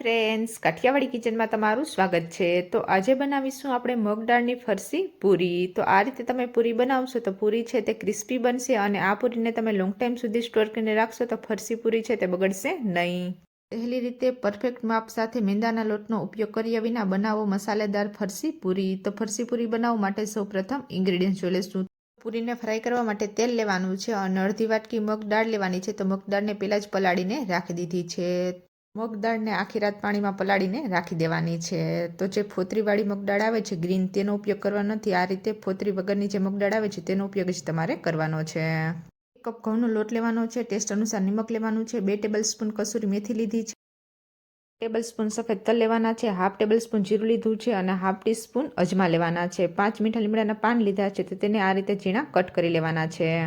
Friends Kathiawadi કિચનમાં તમારું સ્વાગત છે. તો આજે બનાવીશું આપણે મગ દાળની ફરસી પૂરી. તો આ રીતે તમે પૂરી બનાવશો તો પૂરી છે તે ક્રિસ્પી બનશે અને આ પૂરીને તમે લોંગ ટાઈમ સુધી સ્ટોર કરીને રાખશો તો ફરસી પૂરી છે તે બગડશે નહીં. પહેલી રીતે પરફેક્ટ માપ સાથે મેંદાના લોટનો ઉપયોગ કર્યા વિના બનાવો મસાલેદાર ફરસી પૂરી. તો ફરસી પૂરી બનાવવા માટે સૌપ્રથમ ઇન્ગ્રેડિયન્ટ જોઈ લઈશું. પૂરીને ફ્રાય કરવા માટે તેલ લેવાનું છે અને અડધી વાટકી મગ દાળ લેવાની છે. તો મગ દાળને પહેલાં જ પલાળીને રાખી દીધી છે. મગ દાળને આખી રાત પાણીમાં પલાળીને રાખી દેવાની છે. તો જે ફોતરીવાળી મગદાળ આવે છે, ગ્રીન તેનો ઉપયોગ કરવાનો નથી. આ રીતે ફોતરી વગરની જે મગદાળ આવે છે, તેનો ઉપયોગ જ તમારે કરવાનો છે. એક કપ ઘઉંનો લોટ લેવાનો છે. ટેસ્ટ અનુસાર નિમક લેવાનું છે. બે ટેબલ સ્પૂન કસૂરી મેથી લીધી છે. ટેબલ સ્પૂન સફેદ તલ લેવાના છે. હાફ ટેબલ સ્પૂન જીરું લીધું છે અને હાફ ટી સ્પૂન અજમા લેવાના છે. પાંચ મીઠા લીમડાના પાન લીધા છે. તો તેને આ રીતે ઝીણા કટ કરી લેવાના છે.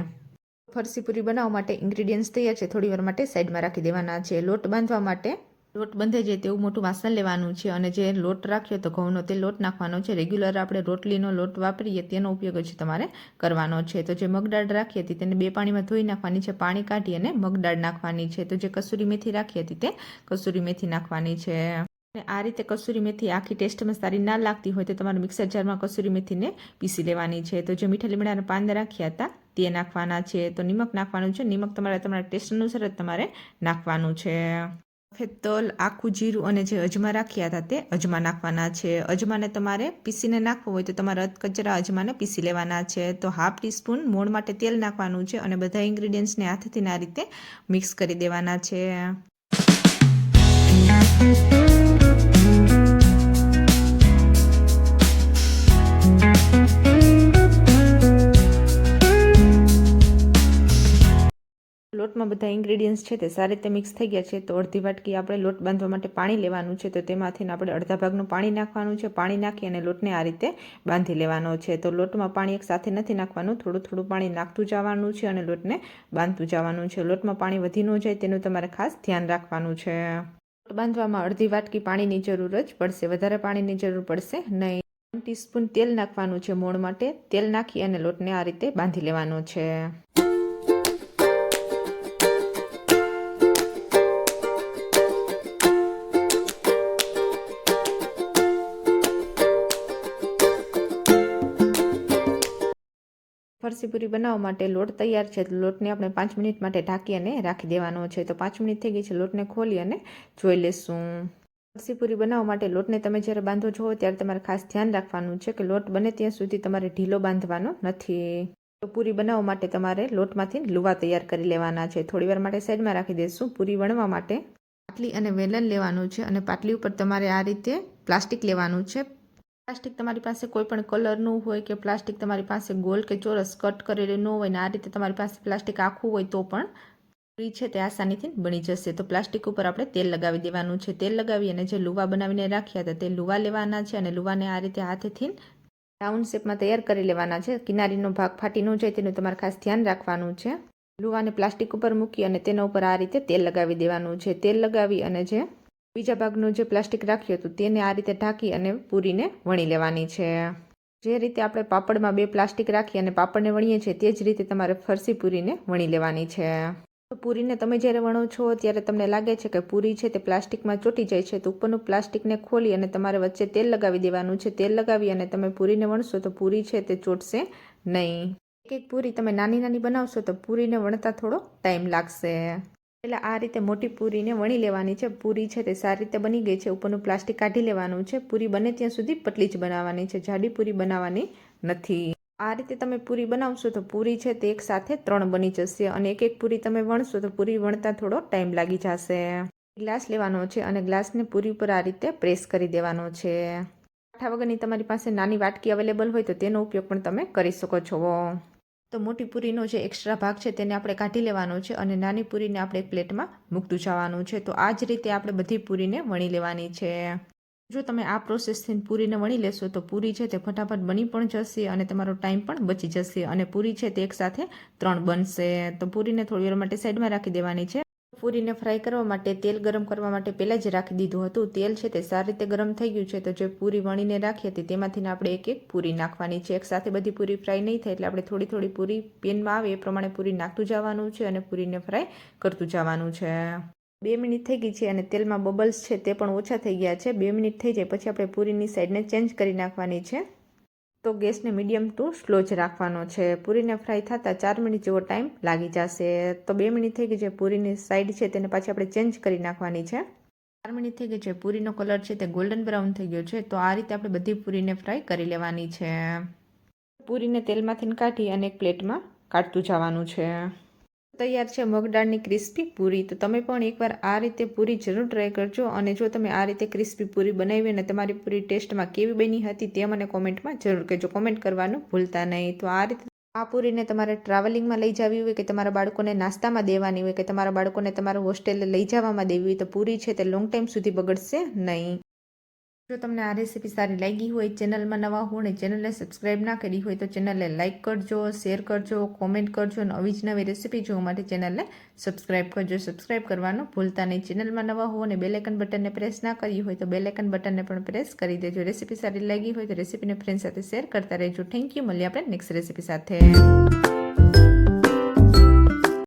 ફરસી પૂરી બનાવવા માટે ઇન્ગ્રીડિયન્ટ્સ તૈયાર છે. થોડી વાર માટે સાઈડમાં રાખી દેવાના છે. લોટ બાંધવા માટે લોટ બંધે જાય તેવું મોટું વાસણ લેવાનું છે અને જે લોટ રાખ્યો તો ઘઉંનો તે લોટ નાખવાનો છે. રેગ્યુલર આપણે રોટલીનો લોટ વાપરીએ તેનો ઉપયોગ જ તમારે કરવાનો છે. તો જે મગદાળ રાખી હતી તેને બે પાણીમાં ધોઈ નાખવાની છે. પાણી કાઢી અને મગદાળ નાખવાની છે. તો જે કસૂરી મેથી રાખી હતી તે કસૂરી મેથી નાખવાની છે. આ રીતે કસૂરી મેથી આખી ટેસ્ટમાં સારી ના લાગતી હોય તો તમારે મિક્સર જારમાં કસૂરી મેથીને પીસી લેવાની છે. તો જે મીઠા લીમડાના પાન રાખ્યા હતા તે નાખવાના છે. તો નિમક નાખવાનું છે. નિમક તમારે તમારા ટેસ્ટ અનુસાર તમારે નાખવાનું છે. સફેદ તલ આખું જીરું અને જે અજમા રાખ્યા હતા તે અજમા નાખવાના છે. અજમાને તમારે પીસીને નાખવો હોય તો તમારે કચરા અજમાને પીસી લેવાના છે. તો હાફ ટીસ્પૂન મોણ માટે તેલ નાખવાનું છે અને બધા ઇન્ગ્રીડિયન્ટ્સને હાથથી આ રીતે મિક્સ કરી દેવાના છે. લોટમાં બધા ઇન્ગ્રેડિયન્ટ્સ છે તે સારી રીતે મિક્સ થઈ ગયા છે, તો અડધી વાટકી આપણે લોટ બાંધવા માટે પાણી લેવાનું છે, તો તેમાંથી આપણે અડધા ભાગનું પાણી નાખવાનું છે, પાણી નાખી અને લોટને આ રીતે બાંધી લેવાનો છે. તો લોટમાં પાણી એક સાથે નથી નાખવાનું, થોડું થોડું પાણી નાખતું જવાનું છે અને લોટને બાંધતું જવાનું છે. લોટમાં પાણી વધી ન જાય તેનું તમારે ખાસ ધ્યાન રાખવાનું છે. લોટ બાંધવામાં અડધી વાટકી પાણીની જરૂર જ પડશે, વધારે પાણીની જરૂર પડશે નહીં. ટીસ્પૂન તેલ નાખવાનું છે મોણ માટે, તેલ નાખી અને લોટને આ રીતે બાંધી લેવાનો છે. ફરસી પૂરી બનાવવા માટે લોટ તૈયાર છે. તો લોટને આપણે પાંચ મિનિટ માટે ઢાંકી અને રાખી દેવાનો છે. તો પાંચ મિનિટ થઈ ગઈ છે લોટને ખોલી અને જોઈ લેશું. ફરસી પૂરી બનાવવા માટે લોટને તમે જ્યારે બાંધો છો ત્યારે તમારે ખાસ ધ્યાન રાખવાનું છે કે લોટ બને ત્યાં સુધી તમારે ઢીલો બાંધવાનો નથી. તો પૂરી બનાવવા માટે તમારે લોટમાંથી લુવા તૈયાર કરી લેવાના છે. થોડીવાર માટે સાઈડમાં રાખી દઈશું પૂરી વણવા માટે પાટલી અને વેલણ લેવાનું છે અને પાટલી ઉપર તમારે આ રીતે પ્લાસ્ટિક લેવાનું છે. પ્લાસ્ટિક તમારી પાસે કોઈ પણ કલરનું હોય કે પ્લાસ્ટિક તમારી પાસે ગોલ કે ચોરસ કટ કરેલું ન હોય ને આ રીતે તમારી પાસે પ્લાસ્ટિક આખું હોય તો પણ પૂરી છે તે આસાનીથી બની જશે. તો પ્લાસ્ટિક ઉપર આપણે તેલ લગાવી દેવાનું છે. તેલ લગાવી અને જે લુવા બનાવીને રાખ્યા હતા તે લુવા લેવાના છે અને લુવાને આ રીતે હાથેથી રાઉન્ડ શેપમાં તૈયાર કરી લેવાના છે. કિનારીનો ભાગ ફાટી ન જાય તેનું તમારે ખાસ ધ્યાન રાખવાનું છે. લુવાને પ્લાસ્ટિક ઉપર મૂકી અને તેના ઉપર આ રીતે તેલ લગાવી દેવાનું છે. તેલ લગાવી અને જે બીજા ભાગનું જે પ્લાસ્ટિક રાખ્યું હતું તેને આ રીતે ઢાંકી અને પૂરીને વણી લેવાની છે. જે રીતે આપણે પાપડમાં બે પ્લાસ્ટિક રાખી અને પાપડને વણીએ છીએ તે જ રીતે તમારે ફરસી પૂરીને વણી લેવાની છે. તો પૂરીને તમે જ્યારે વણો છો ત્યારે તમને લાગે છે કે પૂરી છે તે પ્લાસ્ટિકમાં ચોટી જાય છે તો ઉપરનું પ્લાસ્ટિકને ખોલી અને તમારે વચ્ચે તેલ લગાવી દેવાનું છે. તેલ લગાવી અને તમે પૂરીને વણશો તો પૂરી છે તે ચોટશે નહીં. એક એક પૂરી તમે નાની નાની બનાવશો તો પૂરીને વણતા થોડો ટાઈમ લાગશે. એટલે આ રીતે મોટી પૂરીને વણી લેવાની છે. પૂરી છે તે સારી રીતે બની ગઈ છે. ઉપરનું પ્લાસ્ટિક કાઢી લેવાનું છે. પૂરી બને ત્યાં સુધી પતલી જ બનાવવાની છે. જાડી પૂરી બનાવવાની નથી. આ રીતે તમે પૂરી બનાવશો તો પૂરી છે તે એક સાથે ત્રણ બની જશે અને એક એક પૂરી તમે વણશો તો પૂરી વણતા થોડો ટાઈમ લાગી જશે. ગ્લાસ લેવાનો છે અને ગ્લાસને પૂરી ઉપર આ રીતે પ્રેસ કરી દેવાનો છે. કાંઠા વગરની તમારી પાસે નાની વાટકી અવેલેબલ હોય તો તેનો ઉપયોગ પણ તમે કરી શકો છો. તો મોટી પૂરીનો જે એક્સ્ટ્રા ભાગ છે તેને આપણે કાઢી લેવાનો છે અને નાની પૂરીને આપણે એક પ્લેટમાં મૂકતું જવાનું છે. તો આ જ રીતે આપણે બધી પૂરીને વણી લેવાની છે. જો તમે આ પ્રોસેસથી પૂરીને વણી લેશો તો પૂરી છે તે ફટાફટ બની પણ જશે અને તમારો ટાઈમ પણ બચી જશે અને પૂરી છે તે એકસાથે ત્રણ બનશે. તો પૂરીને થોડી વાર માટે સાઈડમાં રાખી દેવાની છે. પૂરીને ફ્રાય કરવા માટે તેલ ગરમ કરવા માટે પહેલાં જ રાખી દીધું હતું. તેલ છે તે સારી રીતે ગરમ થઈ ગયું છે, તો જે પૂરી વણીને રાખી હતી તેમાંથી આપણે એક એક પૂરી નાખવાની છે. એક સાથે બધી પૂરી ફ્રાય નહીં થાય એટલે આપણે થોડી થોડી પૂરી પેનમાં આવે એ પ્રમાણે પૂરી નાખતું જવાનું છે અને પૂરીને ફ્રાય કરતું જવાનું છે. બે મિનિટ થઈ ગઈ છે અને તેલમાં બબલ્સ છે તે પણ ઓછા થઈ ગયા છે. બે મિનિટ થઈ જાય પછી આપણે પૂરીની સાઈડને ચેન્જ કરી નાખવાની છે. તો ગેસને મીડિયમ ટુ સ્લો જ રાખવાનો છે. પૂરીને ફ્રાય થતાં ચાર મિનિટ જેવો ટાઈમ લાગી જશે. તો બે મિનિટ થઈ ગઈ છે પૂરીની સાઈડ છે તેને પાછી આપણે ચેન્જ કરી નાખવાની છે. ચાર મિનિટ થઈ ગઈ છે પૂરીનો કલર છે તે ગોલ્ડન બ્રાઉન થઈ ગયો છે. તો આ રીતે આપણે બધી પૂરીને ફ્રાય કરી લેવાની છે. પૂરીને તેલમાંથી કાઢી અને એક પ્લેટમાં કાઢતું જવાનું છે. તૈયાર છે મગદાળની ક્રિસ્પી પૂરી, તો તમે પણ એકવાર આ રીતે પૂરી જરૂર ટ્રાય કરજો અને જો તમે આ રીતે ક્રિસ્પી પૂરી બનાવી અને તમારી પૂરી ટેસ્ટમાં કેવી બની હતી તે મને કોમેન્ટમાં જરૂર કહેજો. કોમેન્ટ કરવાનું ભૂલતા નહીં. તો આ રીતે આ પૂરીને તમારે ટ્રાવેલિંગમાં લઈ જવી હોય કે તમારા બાળકોને નાસ્તામાં દેવાની હોય કે તમારા બાળકોને તમારા હોસ્ટેલે લઈ જવામાં દેવી હોય તો પૂરી છે તે લોંગ ટાઈમ સુધી બગડશે નહીં. જો તમને આ રેસીપી સારી લાગી હોય, ચેનલમાં નવા હો અને ચેનલને સબસ્ક્રાઈબ ના કરી હોય, તો ચેનલને લાઇક કરજો શેર કરજો કોમેન્ટ કરજો અને આવી જ નવી રેસીપી જોવા માટે ચેનલને સબસ્ક્રાઈબ કરજો. સબસ્ક્રાઈબ કરવાનું ભૂલતા નહીં. ચેનલમાં નવા હો અને બેલેકન બટનને પ્રેસ ના કરી હોય, તો બેલેકન બટનને પણ પ્રેસ કરી દેજો. રેસીપી સારી લાગી હોય, તો રેસીપીને ફ્રેન્ડ સાથે શેર કરતા રહેજો. થેન્ક યુ મળીએ આપણે નેક્સ્ટ રેસીપી સાથે.